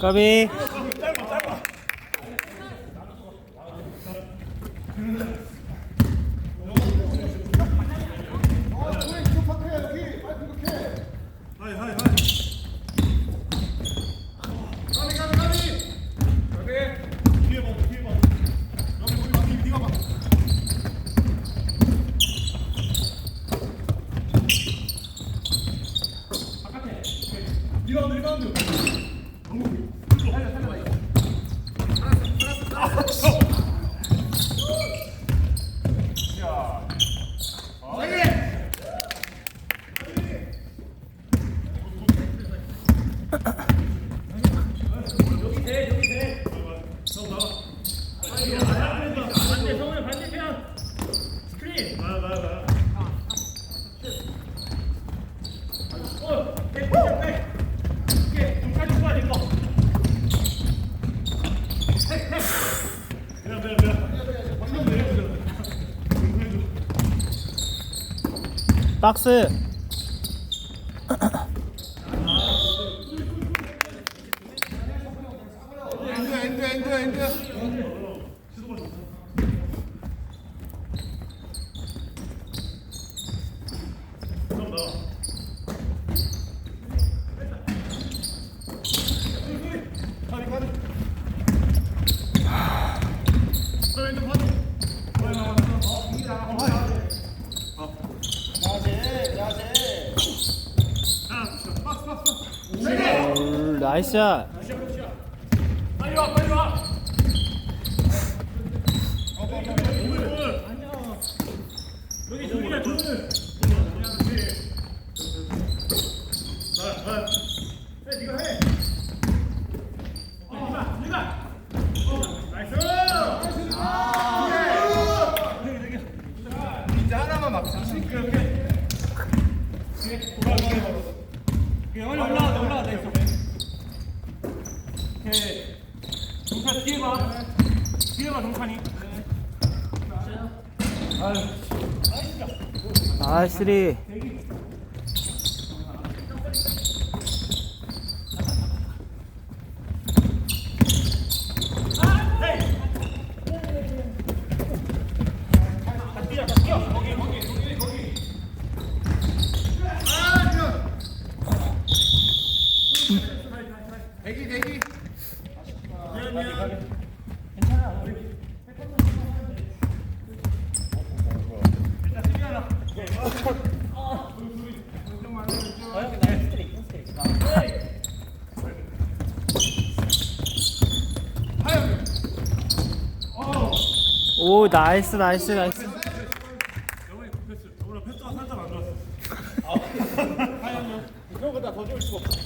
까비 하이 하이 하이 가비 가비 가비 가비 뒤에 봐 뒤에 봐 여기 우리 봐 뒤에 네가 봐 바깥에 리바운드 리바운드 너무 살려 살려 알았어 알았어 야 세게 반대 성훈이 반대편 스크린 나야 나야 나야 어 백, 백, 백. 이게 좀 가지고 가야 될거 그냥 그냥 그냥 방금 내려주자 응해줘 박스. 엔드 엔드 엔드 나이스 샷 빨리 와 빨리 와 여기 저기야 저기 해 니가 해 어, 니가 니가 나이스 이제 하나만 막자 그렇게 올라 올라가 올라가 돼 있어 오케이 동찬 뒤에 봐 뒤에 봐 동찬이 나이스리 뛰어 뛰어 거기 거기 거기 거기 대기 대기 미안 미안 오 나이스 나이스 나이스. 영훈이 패스 영훈아 패스가 살짝 안 좋았어 하얀 이거보다 더 좋을 수가 없어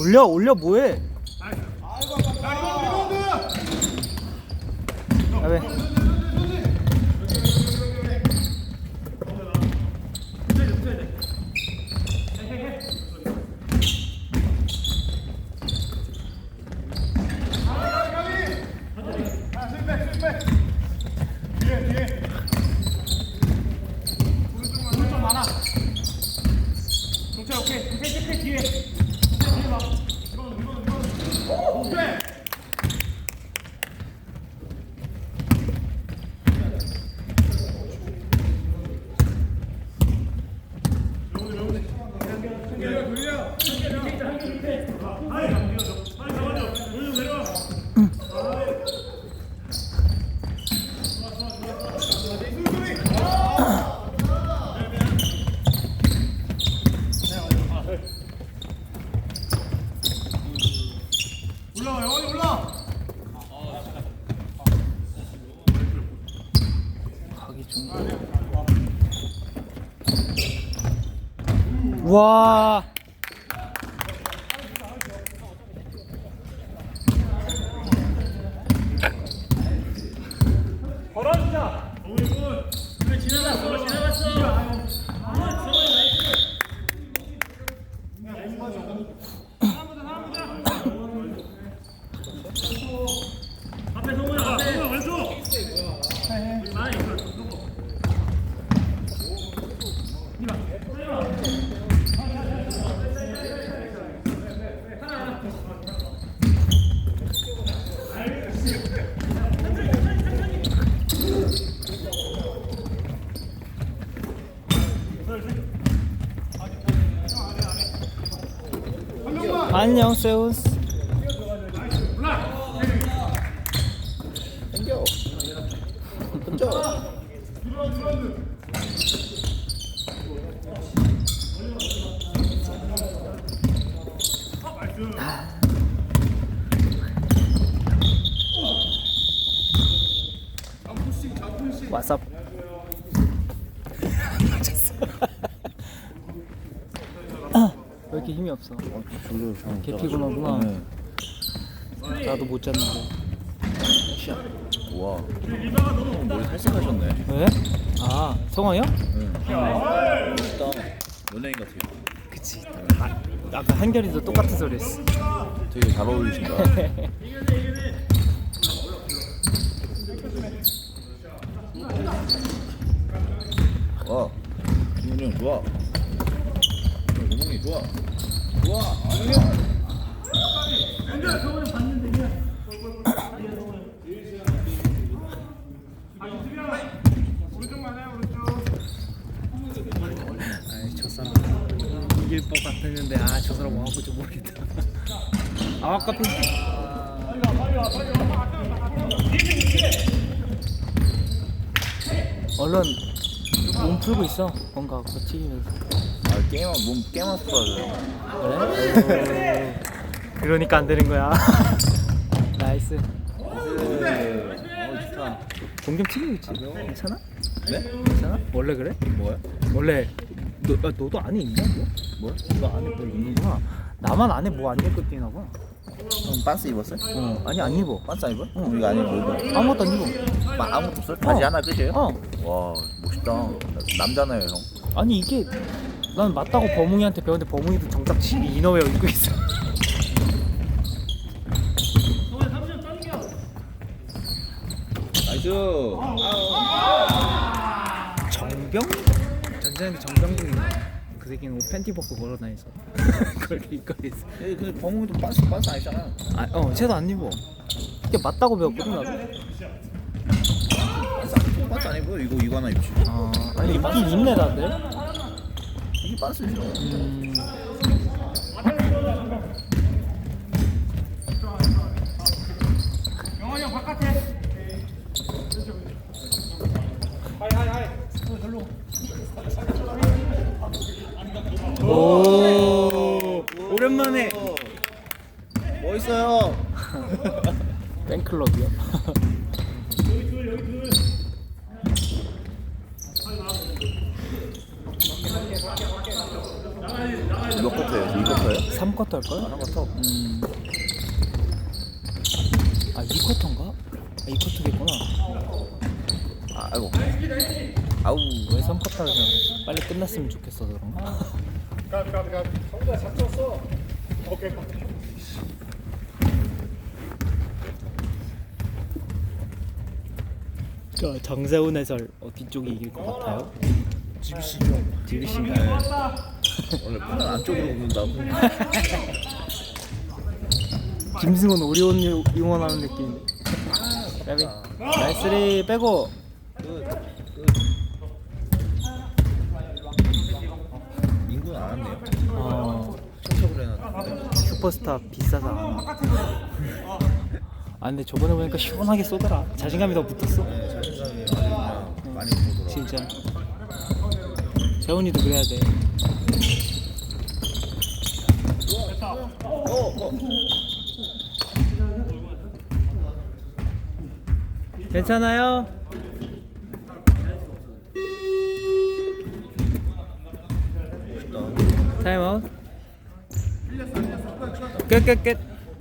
올려 올려 뭐해? 야 리바운드 리바운드 아, 왜? 아 슬백 슬백 뒤에 뒤에 오른쪽 많아 동찬 오케이 오케이 오케이 뒤에 동찬 뒤에 봐 리바운드 리바운드 리바운드 오케이 영훈이 영훈이 돌려 돌려 하이 하이 잡아줘 돌려 내려와 올라와 영원히 올라 가기 좀 와. 걸어주자. 영훈이 군 그래 지나갔어 지나갔어 아 성훈이 나이스 앞에 성훈이 아 앞에 왼쪽 안녕 세우스 땡겨. 던져. 왓썹 이렇게 힘이 없어 졸려 형. 개 피곤하구나. 네. 나도 못 잤는데 시야. 와. 머리 탈색하셨네. 왜? 아 성화요? 응. 멋있다. 연예인 같아요. 그치 아, 아까 한결이도 똑같은 소리 했어 되게 잘 어울리신다. 와. 김훈이 형 좋아. 좋아. 좋아. 것 같았는데 아 저 사람 뭐하고 좀 모르겠다 아 아까 편 얼른 몸 풀고 있어 뭔가 버티면서 아 게임만 몸 써야 그래? 그러니까 안 되는 거야 나이스 돼. 어 좋다. 튀기고 있지 괜찮아? 네? 괜찮아? 원래 그래? 뭐야? 원래 너, 야, 너도 안에 있냐 뭐? 뭐야? 너 안에 뭐 입는구나 나만 안에 뭐 안 입고 뛰나 봐 형 반스 입었어요? 어, 아니 안 입어 반스 안 입어? 응. 이거 아니고 이거. 아무것도 안 입어 마- 아무것도 없어요? 바지 어. 하나 끝이에요? 어 와 멋있다. 남자네요 형. 아니 이게 난 맞다고 버몽이한테 배웠는데 버몽이도 정작 지 이너웨어 입고 있어 나이스. 정병? 전자인데 정병국이 그 새끼는 옷 팬티 벗고 걸어 다니서 그걸 예, 근데 범웅이도 반스 반스 아니잖아. 아, 어 쟤도 안 입어 이게 맞다고 배웠거든 나도 안 반스 안 입어? 이거 이거 하나 입지. 아 아니 입긴 입네 다들 이게. 음형 바깥에. 오, 오랜만에 멋있어요. 팬클럽이요 몇 쿼터예요? 2쿼터예요? 3쿼터 할까요? 한 쿼터. 음. 아 2쿼터인가? 아 2쿼터겠구나 아, 아이고. 아우. 왜 3쿼터 하면 빨리 끝났으면 좋겠어 그런가? 성자 작전 써. 오케이. 저 정세훈 해설 어디 쪽이 이길 것 같아요? GBC죠. DBC인가요? 원래 펜은 안쪽으로 굽는다고. 김승훈 오리온 응원하는 느낌 까비 나이스리 빼고 민구는 안 왔네요. 어 청첩을 해놨는데. 슈퍼스타 비싸다 아 근데 저번에 보니까 시원하게 쏘더라 자신감이 더 붙었어 네, 자신감이 그냥 많이 보더라고. 진짜 재훈이도 그래야 돼 괜찮아요? 타임아웃 끝끝끝